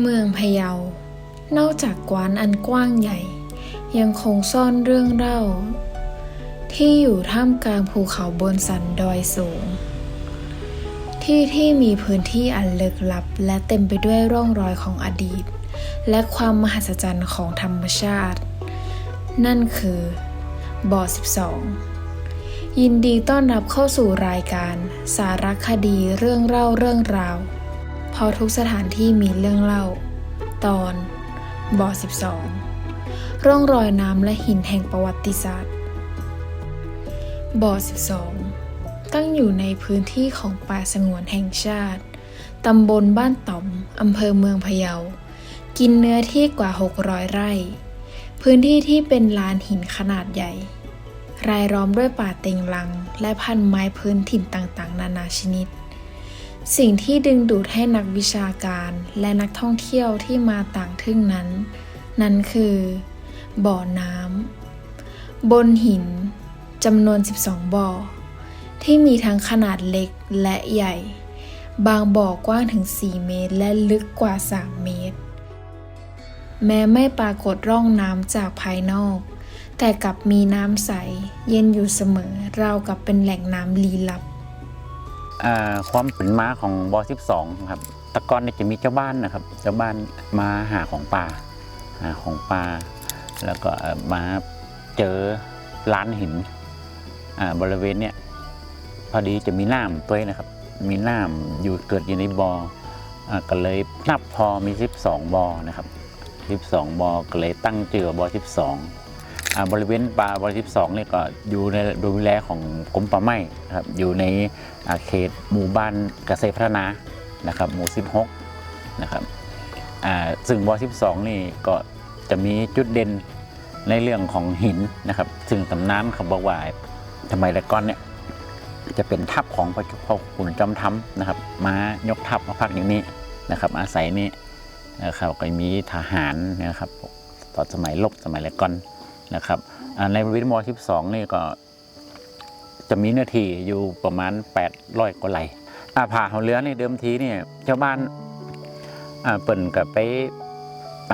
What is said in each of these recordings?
เมืองพะเยา นอกจากกวานอันกว้างใหญ่ ยังคงซ่อนเรื่องเล่า ที่อยู่ท่ามกลางภูเขาบนสันดอยสูง ที่ที่มีพื้นที่อันลึกลับ และเต็มไปด้วยร่องรอยของอดีต และความมหัศจรรย์ของธรรมชาติ นั่นคือบ่อ 12 ยินดีต้อนรับเข้าสู่รายการ สารคดีเรื่องเล่าเรื่องราว ราะทุกสถานที่มีเรื่องเล่า ตอนบ่อ12 ร่องรอยน้ำและหินแห่งประวัติศาสตร์บ่อ12 ตั้งอยู่ในพื้นที่ของป่าสงวนแห่งชาติ ตำบลบ้านต่อม อำเภอเมืองพะเยา กินเนื้อที่กว่า 600 ไร่ พื้นที่ที่เป็นลานหินขนาดใหญ่ รายล้อมด้วยป่าเต็งรัง และพันไม้พื้นถิ่นต่างๆ นานาชนิด สิ่งที่ดึงดูดให้นักวิชาการและนักท่องเที่ยวที่มาต่างทึ่งนั้น นั่นคือ บ่อน้ำบนหินจำนวน 12 บ่อ ที่มีทั้งขนาดเล็กและใหญ่ บางบ่อกว้างถึง 4 เมตร และลึกกว่า 3 เมตร แม้ไม่ปรากฏร่องน้ำจากภายนอก แต่กลับมีน้ำใส เย็นอยู่เสมอราวกับเป็นแหล่งน้ำลี้ลับ ความเป็นมาของบอ12ครับตะกอนเนี่ยจะมีเจ้าบ้านนะครับเจ้าบ้านมาหาของป่าหาของป่าแล้วก็มาเจอร้านหินบริเวณเนี่ยพอดีจะมีน้ำตัวนี้นะครับ มีน้ำอยู่เกิดอยู่ในบอ่อก็เลยนับพอมี 12บอ่อนะครับ 12บอ่อก็เลยตั้งชื่อบอ่อ12อ่า บริเวณป่าบริ12เนี่ยก็อยู่ในดูแลของกรมป่าไม้นะครับอยู่ในเขตหมู่บ้านเกษตรพัฒนานะครับหมู่ 16 นะครับอ่าซึ่งว12นี่ก็จะมีจุดเด่นในเรื่องของหินนะครับ ซึ่งตำนานเขาบอกว่าทำไมแต่ก่อนเนี่ยจะเป็นทัพของพระขุนจอมทัพนะครับ มายกทัพมาพักอย่างนี้นะครับ อาศัยนี้นะครับก็มีทหารนะครับตอนสมัยลบสมัยแรกก่อน นะครับในบริเวณม12นี่ก็จะมีเนื้อที่อยู่ประมาณ800กว่าไร่อาผ่าของเรือในเดิมทีเนี่ยชาวบ้านเปิ่นกับไป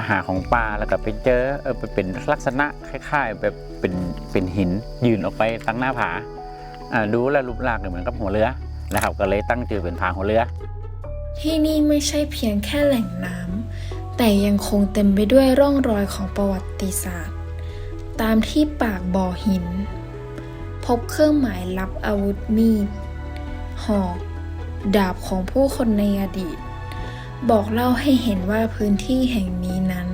หาของป่าแล้วก็ไปเจอเออไปเป็นลักษณะคล้าย ๆ แบบเป็นเป็นหินยืนออกไปตั้งหน้าผาดูแล้วรูปร่างเนี่ยเหมือนกับหัวเรือนะครับ ก็เลยตั้งชื่อเป็นผาหัวเรือ ที่นี่ไม่ใช่เพียงแค่แหล่งน้ำแต่ยังคงเต็มไปด้วยร่องรอยของประวัติศาสตร์ ตามที่ปากบ่อหิน พบเครื่องหมายลับอาวุธมีด หอก ดาบของผู้คนในอดีต บอกเล่าให้เห็นว่าพื้นที่แห่งนี้นั้น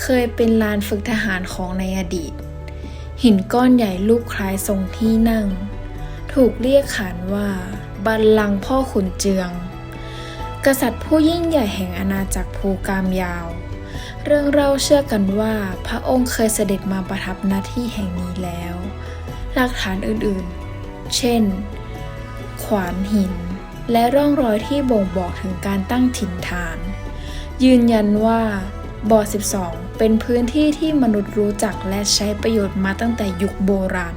เคยเป็นลานฝึกทหารของในอดีต หินก้อนใหญ่รูปคล้ายทรงที่นั่ง ถูกเรียกขานว่า บัลลังก์พ่อขุนเจือง กษัตริย์ผู้ยิ่งใหญ่แห่งอาณาจักรภูกามยาว เรื่องเล่าเชื่อกันว่าพระองค์เคยเสด็จมาประทับณที่แห่งนี้แล้ว หลักฐานอื่นๆ เช่น ขวานหิน และร่องรอยที่บ่งบอกถึงการตั้งถิ่นฐาน ยืนยันว่าบ่อ 12 เป็นพื้นที่ที่มนุษย์รู้จักและใช้ประโยชน์มาตั้งแต่ยุคโบราณ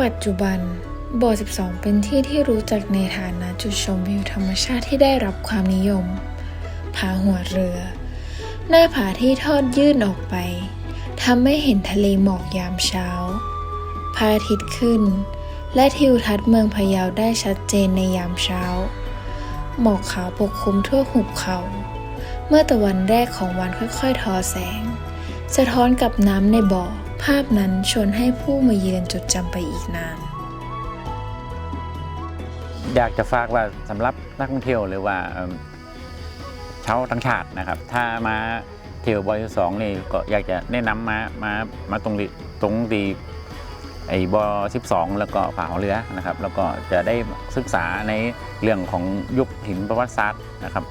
ปัจจุบันบ่อ 12 เป็นที่ที่รู้จักในฐานะจุดชมวิวธรรมชาติที่ได้รับความนิยม ผาหัวเรือ หน้าผาที่ทอดยื่นออกไปทำให้เห็นทะเลหมอกยามเช้าพระอาทิตย์ขึ้น และทิวทัศน์เมืองพะเยาได้ชัดเจนในยามเช้า หมอกขาวปกคลุมทั่วหุบเขา เมื่อตะวันแรกของวันค่อยๆ ทอแสง สะท้อนกับน้ำในบ่อ ภาพนั้นชวนให้ผู้มาเยือนจดจำไปอีกนาน อยากจะฝากว่าสำหรับนักท่องเที่ยวหรือว่า ชาวต่างชาตินะครับ ถ้ามาเที่ยวบอยสองนี่ก็อยากจะแนะนำมามามาตรงนี้ตรงดีไอ้บอ12 แล้วก็ผาเรือนะครับ แล้วก็จะได้ศึกษาในเรื่องของยุคหินประวัติศาสตร์นะครับ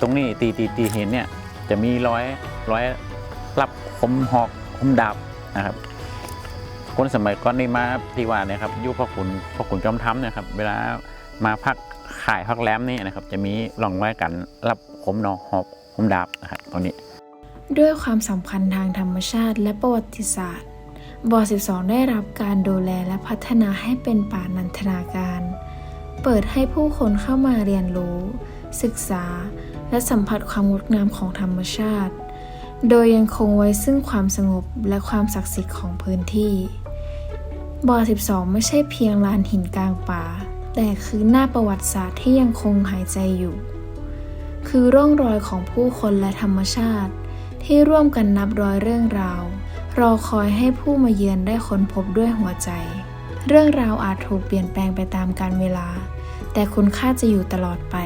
ตรงนี้ตีตีตีหินเนี่ยจะมีร้อยร้อยรับคมหอกคมดาบนะครับ คนสมัยก่อนนี่มาที่ว่านี่ยครับยุคพ่อขุนพ่อขุนจอมทัพเนี่ยครับ เวลามาพักขายพักแรมนี่นะครับ จะมีร่องไว้กันรับ คมนอหอกคมดาบนะครับตรงนี้ ด้วยความสำคัญทางธรรมชาติและประวัติศาสตร์บ่อ12 ได้รับการดูแลและพัฒนาให้เป็นป่านันทนาการ เปิดให้ผู้คนเข้ามาเรียนรู้ ศึกษา และสัมผัสความงดงามของธรรมชาติ โดยยังคงไว้ซึ่งความสงบและความศักดิ์สิทธิ์ของพื้นที่บ่อ12 ไม่ใช่เพียงลานหินกลางป่า แต่คือหน้าประวัติศาสตร์ที่ยังคงหายใจอยู่ คือร่องรอยของผู้คนและธรรมชาติ ที่ร่วมกันนับร้อยเรื่องราว รอคอยให้ผู้มาเยือนได้ค้นพบด้วยหัวใจ เรื่องราวอาจถูกเปลี่ยนแปลงไปตามกาลเวลา แต่คุณค่าจะอยู่ตลอดไป